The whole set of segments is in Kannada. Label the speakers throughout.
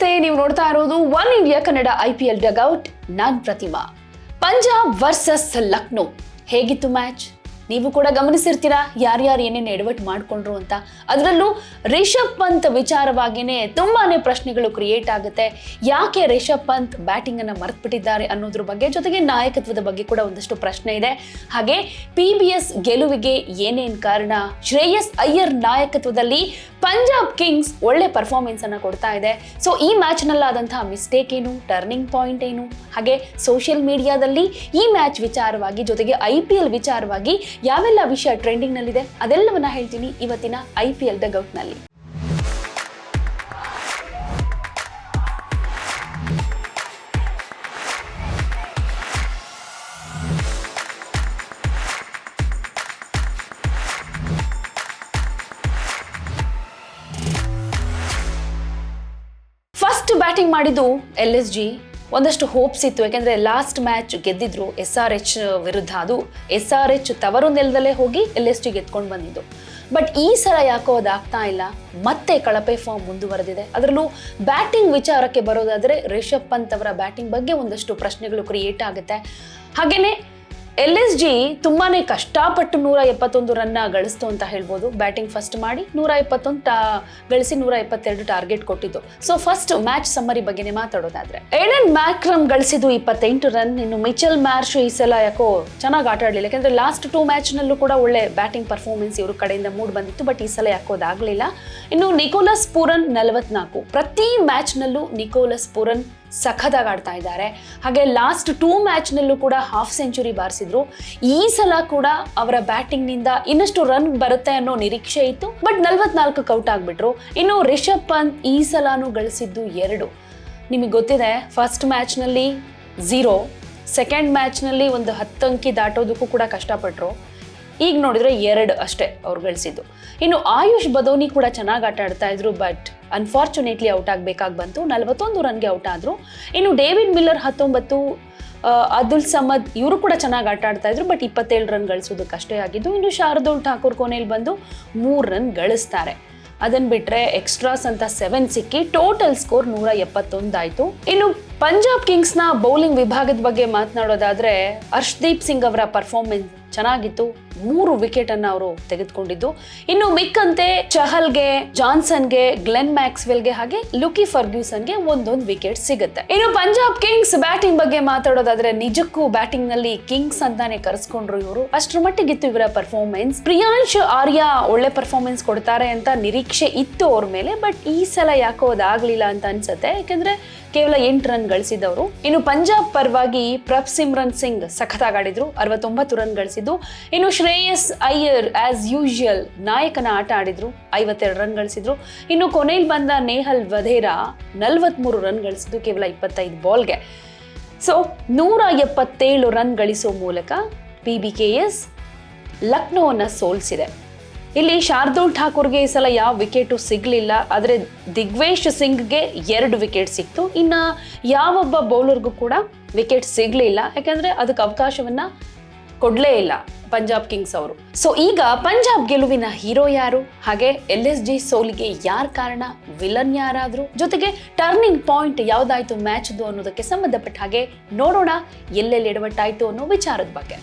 Speaker 1: ನಮಸ್ತೆ, ನೀವು ನೋಡ್ತಾ ಇರೋದು One India Kannada I P L dugout non Pratima. Punjab versus Lucknow. ಹೇಗಿತ್ತು ಮ್ಯಾಚ್ ನೀವು ಕೂಡ ಗಮನಿಸಿರ್ತೀರಾ, ಯಾರ್ಯಾರು ಏನೇನು ಎಡವಟ್ ಮಾಡ್ಕೊಂಡ್ರು ಅಂತ. ಅದರಲ್ಲೂ ರಿಷಬ್ ಪಂತ್ ವಿಚಾರವಾಗಿಯೇ ತುಂಬಾನೇ ಪ್ರಶ್ನೆಗಳು ಕ್ರಿಯೇಟ್ ಆಗುತ್ತೆ. ಯಾಕೆ ರಿಷಬ್ ಪಂತ್ ಬ್ಯಾಟಿಂಗ್ ಅನ್ನ ಮರೆತುಬಿಟ್ಟಿದ್ದಾರೆ ಅನ್ನೋದ್ರ ಬಗ್ಗೆ ಜೊತೆಗೆ ನಾಯಕತ್ವದ ಬಗ್ಗೆ ಕೂಡ ಒಂದಷ್ಟು ಪ್ರಶ್ನೆ ಇದೆ. ಹಾಗೆ ಪಿ ಬಿ ಎಸ್ ಗೆಲುವಿಗೆ ಏನೇನು ಕಾರಣ? ಶ್ರೇಯಸ್ ಅಯ್ಯರ್ ನಾಯಕತ್ವದಲ್ಲಿ ಪಂಜಾಬ್ ಕಿಂಗ್ಸ್ ಒಳ್ಳೆ ಪರ್ಫಾರ್ಮೆನ್ಸ್ ಅನ್ನ ಕೊಡ್ತಾ ಇದೆ. ಸೊ ಈ ಮ್ಯಾಚ್ ನಲ್ಲಾದಂತಹ ಮಿಸ್ಟೇಕ್ ಏನು ಟರ್ನಿಂಗ್ ಪಾಯಿಂಟ್ ಏನು, ಹಾಗೆ ಸೋಷಿಯಲ್ ಮೀಡಿಯಾದಲ್ಲಿ ಈ ಮ್ಯಾಚ್ ವಿಚಾರವಾಗಿ ಜೊತೆಗೆ ಐ ಪಿ ಎಲ್ ವಿಚಾರವಾಗಿ ಯಾವೆಲ್ಲ ವಿಷಯ ಟ್ರೆಂಡಿಂಗ್ ನಲ್ಲಿದೆ ಅದೆಲ್ಲವನ್ನ ಹೇಳ್ತೀನಿ ಇವತ್ತಿನ ಐ ಪಿ ಎಲ್ ದ ನಲ್ಲಿ. ಫಸ್ಟ್ ಬ್ಯಾಟಿಂಗ್ ಮಾಡಿದ್ದು ಎಲ್ ಎಸ್ ಜಿ. ಒಂದಷ್ಟು ಹೋಪ್ಸ್ ಇತ್ತು, ಯಾಕೆಂದ್ರೆ ಲಾಸ್ಟ್ ಮ್ಯಾಚ್ ಗೆದ್ದಿದ್ರು ಎಸ್ ಆರ್ ಎಚ್ ವಿರುದ್ಧ. ಅದು ಎಸ್ ಆರ್ ಎಚ್ ತವರು ನೆಲದಲ್ಲೇ ಹೋಗಿ ಎಲ್ ಎಸ್ ಜಿ ಗೆದ್ಕೊಂಡು ಬಂದಿದ್ದು. ಬಟ್ ಈ ಸಲ ಯಾಕೋ ಅದಾಗ್ತಾ ಇಲ್ಲ, ಮತ್ತೆ ಕಳಪೆ ಫಾರ್ಮ್ ಮುಂದುವರೆದಿದೆ. ಅದರಲ್ಲೂ ಬ್ಯಾಟಿಂಗ್ ವಿಚಾರಕ್ಕೆ ಬರೋದಾದ್ರೆ ರಿಷಬ್ ಪಂತ್ ಅವರ ಬ್ಯಾಟಿಂಗ್ ಬಗ್ಗೆ ಒಂದಷ್ಟು ಪ್ರಶ್ನೆಗಳು ಕ್ರಿಯೇಟ್ ಆಗುತ್ತೆ. ಹಾಗೇನೆ ಎಲ್ ಎಸ್ ಜಿ ತುಂಬಾನೇ ಕಷ್ಟಪಟ್ಟು ನೂರ ಎಪ್ಪತ್ತೊಂದು ರನ್ನ ಗಳಿಸ್ತು ಅಂತ ಹೇಳ್ಬೋದು. ಬ್ಯಾಟಿಂಗ್ ಫಸ್ಟ್ ಮಾಡಿ ನೂರ ಎಪ್ಪತ್ತೊಂದು ಗಳಿಸಿ ನೂರ ಎಪ್ಪತ್ತೆರಡು ಟಾರ್ಗೆಟ್ ಕೊಟ್ಟಿದ್ದು. ಸೊ ಫಸ್ಟ್ ಮ್ಯಾಚ್ ಸಮ್ಮರಿ ಬಗ್ಗೆನೇ ಮಾತಾಡೋದಾದ್ರೆ ಏಡನ್ ಮ್ಯಾಕ್ರಮ್ ಗಳಿಸಿದ್ದು ಇಪ್ಪತ್ತೆಂಟು ರನ್ ಇನ್ನು ಮಿಚಲ್ ಮ್ಯಾರ್ಶ್ ಈ ಸಲ ಯಾಕೋ ಚೆನ್ನಾಗಿ ಆಟ ಆಡಲಿಲ್ಲ. ಯಾಕಂದ್ರೆ ಲಾಸ್ಟ್ ಟೂ ಮ್ಯಾಚ್ನಲ್ಲೂ ಕೂಡ ಒಳ್ಳೆ ಬ್ಯಾಟಿಂಗ್ ಪರ್ಫಾರ್ಮೆನ್ಸ್ ಇವ್ರ ಕಡೆಯಿಂದ ಮೂಡ್ ಬಂದಿತ್ತು. ಬಟ್ ಈ ಸಲ ಯಾಕೋದಾಗಲಿಲ್ಲ ಇನ್ನು ನಿಕೋಲಸ್ ಪೂರನ್ ನಲವತ್ನಾಲ್ಕು. ಪ್ರತಿ ಮ್ಯಾಚ್ನಲ್ಲೂ ನಿಕೋಲಸ್ ಪೂರನ್ ಸಖತ್ತಾಗಿ ಆಡ್ತಾ ಇದ್ದಾರೆ. ಹಾಗೆ ಲಾಸ್ಟ್ ಟೂ ಮ್ಯಾಚ್ನಲ್ಲೂ ಕೂಡ ಹಾಫ್ ಸೆಂಚುರಿ ಬಾರಿಸಿದ್ರು. ಈ ಸಲ ಕೂಡ ಅವರ ಬ್ಯಾಟಿಂಗ್ನಿಂದ ಇನ್ನಷ್ಟು ರನ್ ಬರುತ್ತೆ ಅನ್ನೋ ನಿರೀಕ್ಷೆ ಇತ್ತು. ಬಟ್ ನಲ್ವತ್ನಾಲ್ಕು ಔಟ್ ಆಗಿಬಿಟ್ರು. ಇನ್ನು ರಿಷಬ್ ಪಂತ್ ಈ ಸಲನೂ ಗಳಿಸಿದ್ದು ಎರಡು. ನಿಮಗೆ ಗೊತ್ತಿದೆ ಫಸ್ಟ್ ಮ್ಯಾಚ್ನಲ್ಲಿ ಝೀರೋ ಸೆಕೆಂಡ್ ಮ್ಯಾಚ್ನಲ್ಲಿ ಒಂದು ಹತ್ತು ಅಂಕಿ ದಾಟೋದಕ್ಕೂ ಕೂಡ ಕಷ್ಟಪಟ್ಟರು ಈಗ ನೋಡಿದ್ರೆ ಎರಡು ಅಷ್ಟೇ ಅವ್ರು ಗಳಿಸಿದ್ದು. ಇನ್ನು ಆಯುಷ್ ಬದೋನಿ ಕೂಡ ಚೆನ್ನಾಗಿ ಆಟ ಆಡ್ತಾ ಇದ್ರು ಬಟ್ ಅನ್ಫಾರ್ಚುನೇಟ್ಲಿ ಔಟ್ ಆಗಬೇಕಾಗಿ ಬಂತು. ನಲವತ್ತೊಂದು ರನ್ಗೆ ಔಟ್ ಆದ್ರು. ಇನ್ನು ಡೇವಿಡ್ ಮಿಲ್ಲರ್ ಹತ್ತೊಂಬತ್ತು ಅದುಲ್ ಸಮದ್ ಇವರು ಕೂಡ ಚೆನ್ನಾಗಿ ಆಟ ಆಡ್ತಾ ಇದ್ರು ಬಟ್ ಇಪ್ಪತ್ತೇಳು ರನ್ ಗಳಿಸೋದಕ್ಕಷ್ಟೇ ಆಗಿದ್ದು. ಇನ್ನು ಶಾರದೋಲ್ ಠಾಕೂರ್ ಕೊನೆಯಲ್ಲಿ ಬಂದು ಮೂರು ರನ್ ಗಳಿಸ್ತಾರೆ. ಅದನ್ನ ಬಿಟ್ರೆ ಎಕ್ಸ್ಟ್ರಾಸ್ ಅಂತ ಸೆವೆನ್ ಸಿಕ್ಕಿ ಟೋಟಲ್ ಸ್ಕೋರ್ ನೂರ ಎಪ್ಪತ್ತೊಂದಾಯ್ತು ಇನ್ನು ಪಂಜಾಬ್ ಕಿಂಗ್ಸ್ನ ಬೌಲಿಂಗ್ ವಿಭಾಗದ ಬಗ್ಗೆ ಮಾತನಾಡೋದಾದ್ರೆ ಹರ್ಷ್ದೀಪ್ ಸಿಂಗ್ ಅವರ ಪರ್ಫಾರ್ಮೆನ್ಸ್ ಚೆನ್ನಾಗಿತ್ತು. ಮೂರು ವಿಕೆಟ್ ಅನ್ನ ಅವರು ತೆಗೆದುಕೊಂಡಿದ್ದು. ಇನ್ನು ಮಿಕ್ಕಂತೆ ಚಹಲ್ಗೆ, ಜಾನ್ಸನ್ಗೆ, ಗ್ಲೆನ್ ಮ್ಯಾಕ್ಸ್ವೆಲ್ಗೆ ಹಾಗೆ ಲುಕಿ ಫರ್ಗ್ಯೂಸನ್ಗೆ ಒಂದೊಂದು ವಿಕೆಟ್ ಸಿಗುತ್ತೆ. ಇನ್ನು ಪಂಜಾಬ್ ಕಿಂಗ್ಸ್ ಬ್ಯಾಟಿಂಗ್ ಬಗ್ಗೆ ಮಾತಾಡೋದಾದ್ರೆ ನಿಜಕ್ಕೂ ಬ್ಯಾಟಿಂಗ್ನಲ್ಲಿ ಕಿಂಗ್ಸ್ ಅಂತಾನೆ ಕರೆಸ್ಕೊಂಡ್ರು ಇವರು. ಅಷ್ಟರ ಮಟ್ಟಿಗಿತ್ತು ಇವರ ಪರ್ಫಾರ್ಮೆನ್ಸ್ ಪ್ರಿಯಾಂಶ್ ಆರ್ಯ ಒಳ್ಳೆ ಪರ್ಫಾರ್ಮೆನ್ಸ್ ಕೊಡ್ತಾರೆ ಅಂತ ನಿರೀಕ್ಷೆ ಇತ್ತು ಅವ್ರ ಮೇಲೆ, ಬಟ್ ಈ ಸಲ ಯಾಕೋ ಅದಾಗ್ಲಿಲ್ಲ ಅಂತ ಅನ್ಸುತ್ತೆ. ಯಾಕಂದ್ರೆ ಕೇವಲ ಎಂಟು ರನ್ ಗಳಿಸಿದವರು. ಇನ್ನು ಪಂಜಾಬ್ ಪರವಾಗಿ ಪ್ರಭ್ ಸಿಮ್ರನ್ ಸಿಂಗ್ ಸಖತ್ತಾಗಾಡಿದ್ರು. ಅರವತ್ತೊಂಬತ್ತು ರನ್ ಗಳಿಸಿದ್ದು. ಇನ್ನು ಶ್ರೇಯಸ್ ಅಯ್ಯರ್ ಆಸ್ ಯೂಶುವಲ್ ನಾಯಕನ ಆಟ ಆಡಿದ್ರು. ಐವತ್ತೆರಡು ರನ್ ಗಳಿಸಿದ್ರು. ಇನ್ನು ಕೊನೆಯಲ್ಲಿ ಬಂದ ನೇಹಲ್ ವಧೇರಾ ನಲವತ್ಮೂರು ರನ್ ಗಳಿಸಿದ್ದು, ಕೇವಲ ಇಪ್ಪತ್ತೈದು ಬಾಲ್ಗೆ. ಸೊ ನೂರ ಎಪ್ಪತ್ತೇಳು ರನ್ ಗಳಿಸೋ ಮೂಲಕ ಪಿ ಬಿ ಕೆ ಎಸ್ ಲಕ್ನೋವನ್ನು ಸೋಲಿಸಿದೆ. ಇಲ್ಲಿ ಶಾರ್ದೂಲ್ ಠಾಕೂರ್ಗೆ ಈ ಸಲ ಯಾವ ವಿಕೆಟು ಸಿಗಲಿಲ್ಲ, ಆದರೆ ದಿಗ್ವೇಶ್ ಸಿಂಗ್ಗೆ ಎರಡು ವಿಕೆಟ್ ಸಿಕ್ತು. ಇನ್ನು ಯಾವೊಬ್ಬ ಬೌಲರ್ಗೂ ಕೂಡ ವಿಕೆಟ್ ಸಿಗಲಿಲ್ಲ, ಯಾಕೆಂದರೆ ಅದಕ್ಕೆ ಅವಕಾಶವನ್ನು ಕೊಡಲೇ ಇಲ್ಲ ಪಂಜಾಬ್ ಕಿಂಗ್ಸ್ ಅವರು. ಸೊ ಈಗ ಪಂಜಾಬ್ ಗೆಲುವಿನ ಹೀರೋ ಯಾರು? ಹಾಗೆ ಎಲ್ ಎಸ್ ಜಿ ಸೋಲಿಗೆ ಯಾರ ಕಾರಣ? ವಿಲನ್ ಯಾರಾದ್ರು? ಜೊತೆಗೆ ಟರ್ನಿಂಗ್ ಪಾಯಿಂಟ್ ಯಾವ್ದಾಯ್ತು ಮ್ಯಾಚ್ದು ಅನ್ನೋದಕ್ಕೆ ಸಂಬಂಧಪಟ್ಟ ಹಾಗೆ ನೋಡೋಣ, ಎಲ್ಲೆಲ್ಲಿ ಎಡವಟ್ಟಾಯ್ತು ಅನ್ನೋ ವಿಚಾರದ ಬಗ್ಗೆ.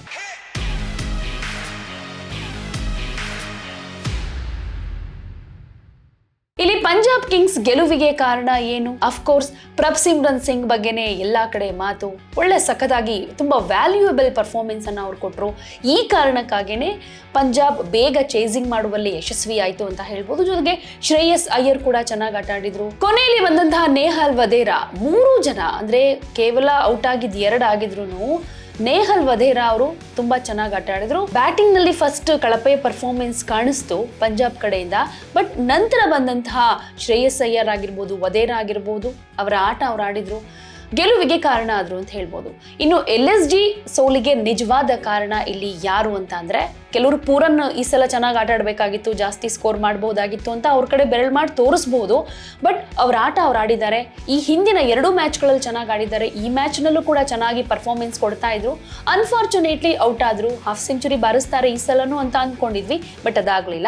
Speaker 1: ಇಲ್ಲಿ ಪಂಜಾಬ್ ಕಿಂಗ್ಸ್ ಗೆಲುವಿಗೆ ಕಾರಣ ಏನು? ಅಫ್ಕೋರ್ಸ್ ಪ್ರಭ್ ಸಿಮ್ರನ್ ಸಿಂಗ್ ಬಗ್ಗೆನೇ ಎಲ್ಲಾ ಕಡೆ ಮಾತು. ಒಳ್ಳೆ ಸಖತ್ತಾಗಿ ತುಂಬಾ ವ್ಯಾಲ್ಯೂಯಬಲ್ ಪರ್ಫಾರ್ಮೆನ್ಸ್ ಅನ್ನ ಅವ್ರು ಕೊಟ್ಟರು ಈ ಕಾರಣಕ್ಕಾಗಿಯೇ ಪಂಜಾಬ್ ಬೇಗ ಚೇಸಿಂಗ್ ಮಾಡುವಲ್ಲಿ ಯಶಸ್ವಿ ಆಯ್ತು ಅಂತ ಹೇಳ್ಬೋದು. ಜೊತೆಗೆ ಶ್ರೇಯಸ್ ಅಯ್ಯರ್ ಕೂಡ ಚೆನ್ನಾಗಿ ಆಟ ಆಡಿದ್ರು. ಕೊನೆಯಲ್ಲಿ ಬಂದಂತಹ ನೇಹಾಲ್ ವದೇರಾ ಮೂರು ಜನ ಅಂದ್ರೆ ಕೇವಲ ಔಟ್ ಆಗಿದ್ ಎರಡು ಆಗಿದ್ರು ನೇಹಲ್ ವಧೇರಾ ಅವರು ತುಂಬಾ ಚೆನ್ನಾಗಿ ಆಟ ಆಡಿದ್ರು. ಬ್ಯಾಟಿಂಗ್ನಲ್ಲಿ ಫಸ್ಟ್ ಕಳಪೆ ಪರ್ಫಾರ್ಮೆನ್ಸ್ ಕಾಣಿಸ್ತು ಪಂಜಾಬ್ ಕಡೆಯಿಂದ. ಬಟ್ ನಂತರ ಬಂದಂತಹ ಶ್ರೇಯಸ್ ಅಯ್ಯರ್ ಆಗಿರ್ಬೋದು, ವಧೇರಾ ಆಗಿರ್ಬೋದು, ಅವರ ಆಟ ಅವ್ರು ಆಡಿದ್ರು. ಗೆಲುವಿಗೆ ಕಾರಣ ಆದ್ರು ಅಂತ ಹೇಳ್ಬೋದು. ಇನ್ನು ಎಲ್ ಎಸ್ ಜಿ ಸೋಲಿಗೆ ನಿಜವಾದ ಕಾರಣ ಇಲ್ಲಿ ಯಾರು ಅಂತ ಅಂದ್ರೆ, ಕೆಲವರು ಪೂರನ್ ಈ ಸಲ ಚೆನ್ನಾಗಿ ಆಟ ಆಡಬೇಕಾಗಿತ್ತು, ಜಾಸ್ತಿ ಸ್ಕೋರ್ ಮಾಡಬಹುದಾಗಿತ್ತು ಅಂತ ಅವ್ರ ಕಡೆ ಬೆರಳು ಮಾಡಿ ತೋರಿಸ್ಬೋದು. ಬಟ್ ಅವ್ರ ಆಟ ಅವ್ರು ಆಡಿದ್ದಾರೆ. ಈ ಹಿಂದಿನ ಎರಡು ಮ್ಯಾಚ್ಗಳಲ್ಲಿ ಚೆನ್ನಾಗಿ ಆಡಿದ್ದಾರೆ. ಈ ಮ್ಯಾಚ್ನಲ್ಲೂ ಕೂಡ ಚೆನ್ನಾಗಿ ಪರ್ಫಾರ್ಮೆನ್ಸ್ ಕೊಡ್ತಾ ಇದ್ರು. ಅನ್ಫಾರ್ಚುನೇಟ್ಲಿ ಔಟ್ ಆದ್ರು. ಹಾಫ್ ಸೆಂಚುರಿ ಬಾರಿಸ್ತಾರೆ ಈ ಸಲನು ಅಂತ ಅಂದ್ಕೊಂಡಿದ್ವಿ ಬಟ್ ಅದಾಗಲಿಲ್ಲ.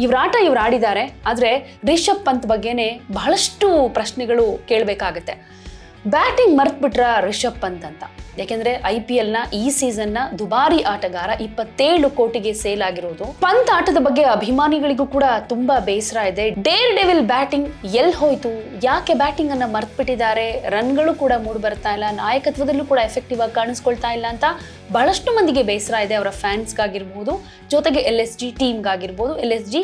Speaker 1: ಇವ್ರ ಆಟ ಇವ್ರು ಆಡಿದ್ದಾರೆ. ಆದರೆ ರಿಷಬ್ ಪಂತ್ ಬಗ್ಗೆನೇ ಬಹಳಷ್ಟು ಪ್ರಶ್ನೆಗಳು ಕೇಳಬೇಕಾಗತ್ತೆ. ಬ್ಯಾಟಿಂಗ್ ಮರ್ತ್ಬಿಟ್ರ ರಿಷಬ್ ಪಂತ್ ಅಂತ. ಯಾಕೆಂದ್ರೆ ಐ ಪಿ ಎಲ್ನ ಈ ಸೀಸನ್ನ ದುಬಾರಿ ಆಟಗಾರ ಇಪ್ಪತ್ತೇಳು ಕೋಟಿಗೆ ಸೇಲ್ ಆಗಿರೋದು. ಪಂತ್ ಆಟದ ಬಗ್ಗೆ ಅಭಿಮಾನಿಗಳಿಗೂ ಕೂಡ ತುಂಬಾ ಬೇಸರ ಇದೆ. ಡೇರ್ ಡೆವಿಲ್ ಬ್ಯಾಟಿಂಗ್ ಎಲ್ ಹೋಯ್ತು? ಯಾಕೆ ಬ್ಯಾಟಿಂಗ್ ಅನ್ನ ಮರ್ತ್ಬಿಟ್ಟಿದ್ದಾರೆ? ರನ್ಗಳು ಕೂಡ ಮೂಡ್ ಬರ್ತಾ ಇಲ್ಲ. ನಾಯಕತ್ವದಲ್ಲೂ ಕೂಡ ಎಫೆಕ್ಟಿವ್ ಆಗಿ ಕಾಣಿಸ್ಕೊಳ್ತಾ ಇಲ್ಲ ಅಂತ ಬಹಳಷ್ಟು ಮಂದಿಗೆ ಬೇಸರ ಇದೆ ಅವರ ಫ್ಯಾನ್ಸ್ಗಾಗಿರ್ಬೋದು. ಜೊತೆಗೆ ಎಲ್ ಎಸ್ ಜಿ ಟೀಮ್ಗಾಗಿರ್ಬೋದು ಎಲ್ ಎಸ್ ಜಿ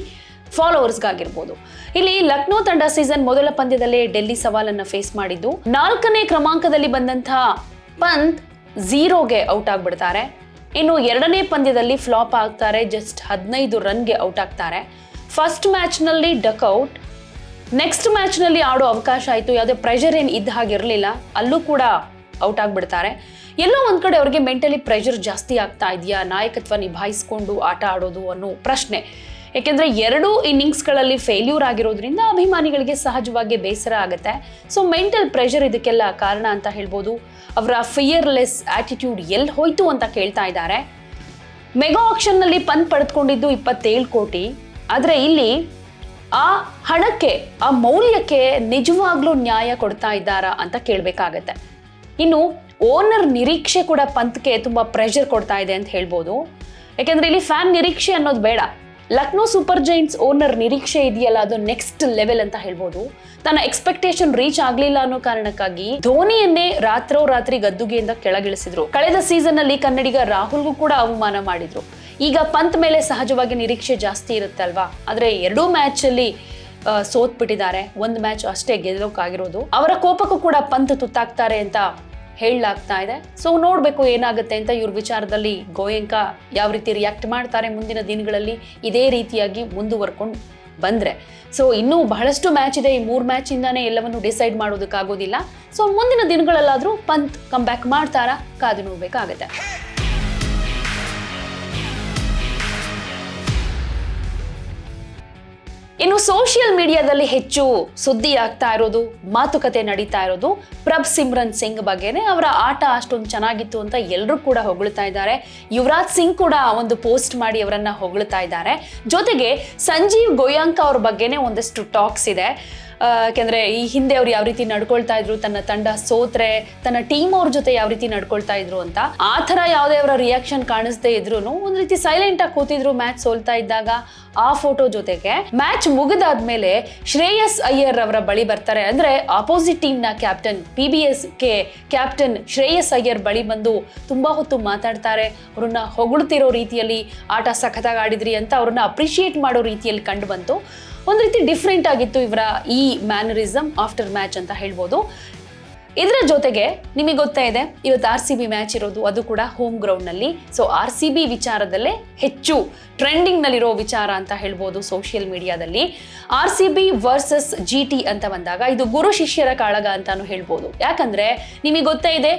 Speaker 1: ಫಾಲೋವರ್ಸ್ಗಾಗಿರ್ಬೋದು ಇಲ್ಲಿ ಲಕ್ನೋ ತಂಡ ಸೀಸನ್ ಮೊದಲ ಪಂದ್ಯದಲ್ಲೇ ಡೆಲ್ಲಿ ಸವಾಲನ್ನ ಫೇಸ್ ಮಾಡಿದ್ದು. ನಾಲ್ಕನೇ ಕ್ರಮಾಂಕದಲ್ಲಿ ಬಂದಂತಹ ಪಂತ್ ಝೀರೋಗೆ ಔಟ್ ಆಗ್ಬಿಡ್ತಾರೆ. ಇನ್ನು ಎರಡನೇ ಪಂದ್ಯದಲ್ಲಿ ಫ್ಲಾಪ್ ಆಗ್ತಾರೆ ಜಸ್ಟ್ ಹದಿನೈದು ರನ್ಗೆ ಔಟ್ ಆಗ್ತಾರೆ. ಫಸ್ಟ್ ಮ್ಯಾಚ್ನಲ್ಲಿ ಡಕ್ಔಟ್ ನೆಕ್ಸ್ಟ್ ಮ್ಯಾಚ್ನಲ್ಲಿ ಆಡೋ ಅವಕಾಶ ಆಯಿತು, ಯಾವುದೇ ಪ್ರೆಷರ್ ಏನು ಇದ್ದ ಹಾಗಿರಲಿಲ್ಲ ಅಲ್ಲೂ ಕೂಡ ಔಟ್ ಆಗಿಬಿಡ್ತಾರೆ. ಎಲ್ಲೋ ಒಂದು ಕಡೆ ಅವ್ರಿಗೆ ಮೆಂಟಲಿ ಪ್ರೆಷರ್ ಜಾಸ್ತಿ ಆಗ್ತಾ ಇದೆಯಾ? ನಾಯಕತ್ವ ನಿಭಾಯಿಸ್ಕೊಂಡು ಆಟ ಆಡೋದು ಅನ್ನೋ ಪ್ರಶ್ನೆ. ಯಾಕೆಂದರೆ ಎರಡೂ ಇನ್ನಿಂಗ್ಸ್ಗಳಲ್ಲಿ ಫೇಲ್ಯೂರ್ ಆಗಿರೋದ್ರಿಂದ ಅಭಿಮಾನಿಗಳಿಗೆ ಸಹಜವಾಗಿ ಬೇಸರ ಆಗುತ್ತೆ. ಸೊ ಮೆಂಟಲ್ ಪ್ರೆಷರ್ ಇದಕ್ಕೆಲ್ಲ ಕಾರಣ ಅಂತ ಹೇಳ್ಬೋದು. ಅವರ ಫಿಯರ್ಲೆಸ್ ಆಟಿಟ್ಯೂಡ್ ಎಲ್ಲಿ ಹೋಯ್ತು ಅಂತ ಕೇಳ್ತಾ ಇದ್ದಾರೆ. ಮೆಗಾ ಆಕ್ಷನ್ನಲ್ಲಿ ಪಂತ್ ಪಡೆದುಕೊಂಡಿದ್ದು ಇಪ್ಪತ್ತೇಳು ಕೋಟಿ. ಆದರೆ ಇಲ್ಲಿ ಆ ಹಣಕ್ಕೆ, ಆ ಮೌಲ್ಯಕ್ಕೆ ನಿಜವಾಗ್ಲೂ ನ್ಯಾಯ ಕೊಡ್ತಾ ಇದ್ದಾರಾ ಅಂತ ಕೇಳಬೇಕಾಗತ್ತೆ. ಇನ್ನು ಓನರ್ ನಿರೀಕ್ಷೆ ಕೂಡ ಪಂತ್ಗೆ ತುಂಬ ಪ್ರೆಷರ್ ಕೊಡ್ತಾ ಇದೆ ಅಂತ ಹೇಳ್ಬೋದು. ಯಾಕೆಂದ್ರೆ ಇಲ್ಲಿ ಫ್ಯಾನ್ ನಿರೀಕ್ಷೆ ಅನ್ನೋದು ಬೇಡ. ಲಕ್ನೋ ಸೂಪರ್ ಜೈಂಟ್ಸ್ ಓನರ್ ನಿರೀಕ್ಷೆ ಇದೆಯಲ್ಲ, ಅದು ನೆಕ್ಸ್ಟ್ ಲೆವೆಲ್ ಅಂತ ಹೇಳ್ಬೋದು. ತನ್ನ ಎಕ್ಸ್ಪೆಕ್ಟೇಷನ್ ರೀಚ್ ಆಗ್ಲಿಲ್ಲ ಅನ್ನೋ ಕಾರಣಕ್ಕಾಗಿ ಧೋನಿಯನ್ನೇ ರಾತ್ರೋ ರಾತ್ರಿ ಗದ್ದುಗೆಯಿಂದ ಕೆಳಗಿಳಿಸಿದ್ರು. ಕಳೆದ ಸೀಸನ್ ಅಲ್ಲಿ ಕನ್ನಡಿಗ ರಾಹುಲ್ಗೂ ಕೂಡ ಅವಮಾನ ಮಾಡಿದ್ರು. ಈಗ ಪಂತ್ ಮೇಲೆ ಸಹಜವಾಗಿ ನಿರೀಕ್ಷೆ ಜಾಸ್ತಿ ಇರುತ್ತೆ ಅಲ್ವಾ? ಆದ್ರೆ ಎರಡೂ ಮ್ಯಾಚ್ ಅಲ್ಲಿ ಸೋತ್ ಬಿಟ್ಟಿದ್ದಾರೆ ಒಂದು ಮ್ಯಾಚ್ ಅಷ್ಟೇ ಗೆಲ್ಲೋಕ್ಕಾಗಿರೋದು ಅವರ ಕೋಪಕ್ಕೂ ಕೂಡ ಪಂತ್ ತುತ್ತಾಗ್ತಾರೆ ಅಂತ ಹೇಳಲಾಗ್ತಾ ಇದೆ. ಸೊ ನೋಡಬೇಕು ಏನಾಗುತ್ತೆ ಅಂತ ಇವ್ರ ವಿಚಾರದಲ್ಲಿ ಗೋಯಂಕ ಯಾವ ರೀತಿ ರಿಯಾಕ್ಟ್ ಮಾಡ್ತಾರೆ ಮುಂದಿನ ದಿನಗಳಲ್ಲಿ ಇದೇ ರೀತಿಯಾಗಿ ಮುಂದುವರ್ಕೊಂಡು ಬಂದರೆ. ಸೊ ಇನ್ನೂ ಬಹಳಷ್ಟು ಮ್ಯಾಚ್ ಇದೆ. ಈ ಮೂರು ಮ್ಯಾಚಿಂದಾನೇ ಎಲ್ಲವನ್ನು ಡಿಸೈಡ್ ಮಾಡೋದಕ್ಕಾಗೋದಿಲ್ಲ. ಸೊ ಮುಂದಿನ ದಿನಗಳಲ್ಲಾದರೂ ಪಂತ್ ಕಮ್ ಬ್ಯಾಕ್ ಮಾಡ್ತಾರಾ? ಕಾದು ನೋಡಬೇಕಾಗತ್ತೆ. ಇನ್ನು ಸೋಷಿಯಲ್ ಮೀಡಿಯಾದಲ್ಲಿ ಹೆಚ್ಚು ಸುದ್ದಿ ಆಗ್ತಾ ಇರೋದು, ಮಾತುಕತೆ ನಡೀತಾ ಇರೋದು ಪ್ರಭ್ ಸಿಮ್ರನ್ ಸಿಂಗ್ ಬಗ್ಗೆನೆ. ಅವರ ಆಟ ಅಷ್ಟೊಂದು ಚೆನ್ನಾಗಿತ್ತು ಅಂತ ಎಲ್ಲರೂ ಕೂಡ ಹೊಗಳ್ತಾ ಇದ್ದಾರೆ. ಯುವರಾಜ್ ಸಿಂಗ್ ಕೂಡ ಒಂದು ಪೋಸ್ಟ್ ಮಾಡಿ ಅವರನ್ನ ಹೊಗಳ್ತಾ ಇದ್ದಾರೆ. ಜೊತೆಗೆ ಸಂಜೀವ್ ಗೋಯಾಂಕ ಅವ್ರ ಬಗ್ಗೆನೇ ಒಂದಷ್ಟು ಟಾಕ್ಸ್ ಇದೆ. ಯಾಕೆಂದ್ರೆ ಈ ಹಿಂದೆ ಅವ್ರು ಯಾವ ರೀತಿ ನಡ್ಕೊಳ್ತಾ ಇದ್ರು, ತನ್ನ ತಂಡ ಸೋತ್ರೆ, ತನ್ನ ಟೀಮ್ ಅವ್ರ ಜೊತೆ ಯಾವ ರೀತಿ ನಡ್ಕೊಳ್ತಾ ಇದ್ರು ಅಂತ, ಆ ಥರ ಯಾವುದೇ ಅವರ ರಿಯಾಕ್ಷನ್ ಕಾಣಿಸ್ದೇ ಇದ್ರು ಒಂದ್ ರೀತಿ ಸೈಲೆಂಟ್ ಆಗಿ ಕೂತಿದ್ರು ಮ್ಯಾಚ್ ಸೋಲ್ತಾ ಇದ್ದಾಗ ಆ ಫೋಟೋ ಜೊತೆಗೆ ಮ್ಯಾಚ್ ಮುಗಿದಾದ್ಮೇಲೆ ಶ್ರೇಯಸ್ ಅಯ್ಯರ್ ಅವರ ಬಳಿ ಬರ್ತಾರೆ. ಅಂದ್ರೆ opposite ಟೀಮ್ನ captain P B S K captain Shreyas Iyer ಬಳಿ ಬಂದು ತುಂಬಾ ಹೊತ್ತು ಮಾತಾಡ್ತಾರೆ. ಅವ್ರನ್ನ ಹೊಗಳ್ತಿರೋ ರೀತಿಯಲ್ಲಿ ಆಟ ಸಖತ್ತಾಗಿ ಆಡಿದ್ರಿ ಅಂತ ಅವ್ರನ್ನ ಅಪ್ರಿಷಿಯೇಟ್ ಮಾಡೋ ರೀತಿಯಲ್ಲಿ ಕಂಡು ಬಂತು. ಒಂದು ರೀತಿ ಡಿಫ್ರೆಂಟ್ ಆಗಿತ್ತು ಇವರ ಈ ಮ್ಯಾನರಿಸಮ್ ಆಫ್ಟರ್ ಮ್ಯಾಚ್ ಅಂತ ಹೇಳ್ಬೋದು. ಇದರ ಜೊತೆಗೆ ನಿಮಗೆ ಗೊತ್ತಾ ಇದೆ, ಇವತ್ತು ಆರ್ ಸಿ ಬಿ ಮ್ಯಾಚ್ ಇರೋದು, ಅದು ಕೂಡ ಹೋಮ್ ಗ್ರೌಂಡ್ನಲ್ಲಿ ಸೊ ಆರ್ ಸಿ ಬಿ ವಿಚಾರದಲ್ಲೇ ಹೆಚ್ಚು ಟ್ರೆಂಡಿಂಗ್ನಲ್ಲಿರೋ ವಿಚಾರ ಅಂತ ಹೇಳ್ಬೋದು ಸೋಷಿಯಲ್ ಮೀಡಿಯಾದಲ್ಲಿ R C B versus G T ಅಂತ ಬಂದಾಗ ಇದು ಗುರು ಶಿಷ್ಯರ ಕಾಳಗ ಅಂತಾನು ಹೇಳ್ಬೋದು. ಯಾಕಂದ್ರೆ ನಿಮಗೆ ಗೊತ್ತಾ ಇದೆ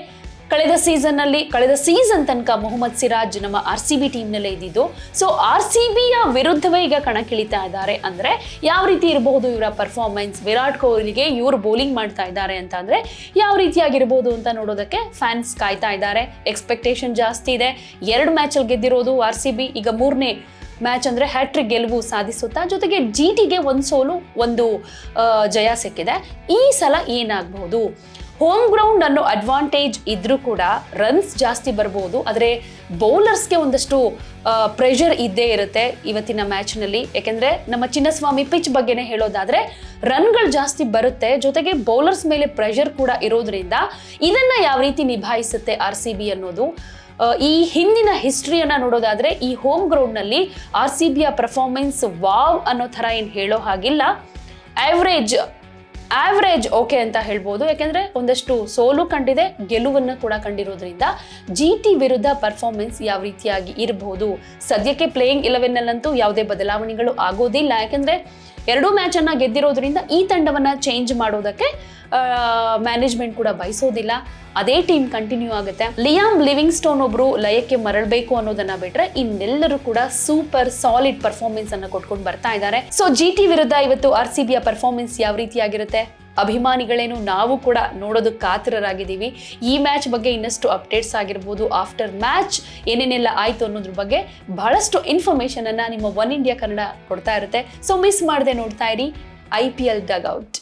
Speaker 1: ಕಳೆದ ಸೀಸನ್ನಲ್ಲಿ ಕಳೆದ ಸೀಸನ್ ತನಕ ಮೊಹಮ್ಮದ್ ಸಿರಾಜ್ ನಮ್ಮ ಆರ್ ಸಿ ಬಿ ಟೀಮ್ನಲ್ಲೇ ಇದ್ದಿದ್ದು. ಸೊ ಆರ್ ಸಿ ಬಿಯ ವಿರುದ್ಧವೇ ಈಗ ಕಣಕ್ಕಿಳಿತಾ ಇದ್ದಾರೆ. ಅಂದ್ರೆ ಯಾವ ರೀತಿ ಇರಬಹುದು ಇವರ ಪರ್ಫಾರ್ಮೆನ್ಸ್ ವಿರಾಟ್ ಕೊಹ್ಲಿಗೆ ಇವರು ಬೌಲಿಂಗ್ ಮಾಡ್ತಾ ಇದ್ದಾರೆ ಅಂತ ಅಂದ್ರೆ ಯಾವ ರೀತಿಯಾಗಿರ್ಬೋದು ಅಂತ ನೋಡೋದಕ್ಕೆ ಫ್ಯಾನ್ಸ್ ಕಾಯ್ತಾ ಇದ್ದಾರೆ. ಎಕ್ಸ್ಪೆಕ್ಟೇಷನ್ ಜಾಸ್ತಿ ಇದೆ. ಎರಡು ಮ್ಯಾಚಲ್ಲಿ ಗೆದ್ದಿರೋದು ಆರ್ ಸಿ ಬಿ ಈಗ ಮೂರನೇ ಮ್ಯಾಚ್ ಅಂದ್ರೆ ಹ್ಯಾಟ್ರಿಕ್ ಗೆಲುವು ಸಾಧಿಸುತ್ತಾ, ಜೊತೆಗೆ ಜಿ ಟಿಗೆ ಒಂದು ಸೋಲು, ಒಂದು ಜಯ ಸಿಕ್ಕಿದೆ. ಈ ಸಲ ಏನಾಗಬಹುದು? ಹೋಮ್ ಗ್ರೌಂಡ್ ಅನ್ನೋ ಅಡ್ವಾಂಟೇಜ್ ಇದ್ರೂ ಕೂಡ ರನ್ಸ್ ಜಾಸ್ತಿ ಬರ್ಬೋದು. ಆದರೆ ಬೌಲರ್ಸ್ಗೆ ಒಂದಷ್ಟು ಪ್ರೆಷರ್ ಇದ್ದೇ ಇರುತ್ತೆ ಇವತ್ತಿನ ಮ್ಯಾಚ್ನಲ್ಲಿ ಯಾಕೆಂದ್ರೆ ನಮ್ಮ ಚಿನ್ನಸ್ವಾಮಿ ಪಿಚ್ ಬಗ್ಗೆನೇ ಹೇಳೋದಾದರೆ ರನ್ಗಳು ಜಾಸ್ತಿ ಬರುತ್ತೆ. ಜೊತೆಗೆ ಬೌಲರ್ಸ್ ಮೇಲೆ ಪ್ರೆಷರ್ ಕೂಡ ಇರೋದ್ರಿಂದ ಇದನ್ನು ಯಾವ ರೀತಿ ನಿಭಾಯಿಸುತ್ತೆ ಆರ್ ಸಿ ಬಿ ಅನ್ನೋದು. ಈ ಹಿಂದಿನ ಹಿಸ್ಟ್ರಿಯನ್ನು ನೋಡೋದಾದರೆ ಈ ಹೋಮ್ ಗ್ರೌಂಡ್ನಲ್ಲಿ ಆರ್ ಸಿ ಬಿಯ ಪರ್ಫಾರ್ಮೆನ್ಸ್ ವಾವ್ ಅನ್ನೋ ಥರ ಏನು ಹೇಳೋ ಹಾಗಿಲ್ಲ. ಆವ್ರೇಜ್ ಆವ್ರೇಜ್ ಓಕೆ ಅಂತ ಹೇಳ್ಬೋದು. ಯಾಕೆಂದರೆ ಒಂದಷ್ಟು ಸೋಲು ಕಂಡಿದೆ, ಗೆಲುವನ್ನು ಕೂಡ ಕಂಡಿರೋದ್ರಿಂದ ಜಿ ಟಿ ವಿರುದ್ಧ ಪರ್ಫಾರ್ಮೆನ್ಸ್ ಯಾವ ರೀತಿಯಾಗಿ ಇರಬಹುದು ಸದ್ಯಕ್ಕೆ ಪ್ಲೇಯಿಂಗ್ ಇಲೆವೆನ್ನಲ್ಲಂತೂ ಯಾವುದೇ ಬದಲಾವಣೆಗಳು ಆಗೋದಿಲ್ಲ. ಯಾಕೆಂದರೆ ಎರಡೂ ಮ್ಯಾಚನ್ನು ಗೆದ್ದಿರೋದ್ರಿಂದ ಈ ತಂಡವನ್ನು ಚೇಂಜ್ ಮಾಡೋದಕ್ಕೆ ಮ್ಯಾನೇಜ್ಮೆಂಟ್ ಕೂಡ ಬಯಸೋದಿಲ್ಲ. ಅದೇ ಟೀಮ್ ಕಂಟಿನ್ಯೂ ಆಗುತ್ತೆ. ಲಿಯಾಮ್ ಲಿವಿಂಗ್ ಸ್ಟೋನ್ ಒಬ್ರು ಲಯಕ್ಕೆ ಮರಳಬೇಕು ಅನ್ನೋದನ್ನ ಬಿಟ್ರೆ ಇನ್ನೆಲ್ಲರೂ ಕೂಡ ಸೂಪರ್ ಸಾಲಿಡ್ ಪರ್ಫಾರ್ಮೆನ್ಸ್ ಅನ್ನ ಕೊಟ್ಕೊಂಡು ಬರ್ತಾ ಇದ್ದಾರೆ. ಸೊ ಜಿ ಟಿ ವಿರುದ್ಧ ಇವತ್ತು ಆರ್ ಸಿ ಬಿಯ ಪರ್ಫಾರ್ಮೆನ್ಸ್ ಯಾವ ರೀತಿಯಾಗಿರುತ್ತೆ? ಅಭಿಮಾನಿಗಳೇನು ನಾವು ಕೂಡ ನೋಡೋದು ಕಾತರರಾಗಿದ್ದೀವಿ. ಈ ಮ್ಯಾಚ್ ಬಗ್ಗೆ ಇನ್ನಷ್ಟು ಅಪ್ಡೇಟ್ಸ್ ಆಗಿರ್ಬೋದು. ಆಫ್ಟರ್ ಮ್ಯಾಚ್ ಏನೇನೆಲ್ಲ ಆಯಿತು ಅನ್ನೋದ್ರ ಬಗ್ಗೆ ಬಹಳಷ್ಟು ಇನ್ಫಾರ್ಮೇಷನನ್ನು ನಿಮ್ಮ ಒನ್ ಇಂಡಿಯಾ ಕನ್ನಡ ಕೊಡ್ತಾ ಇರುತ್ತೆ. ಸೊ ಮಿಸ್ ಮಾಡದೆ ನೋಡ್ತಾ ಇರಿ. I P L dug out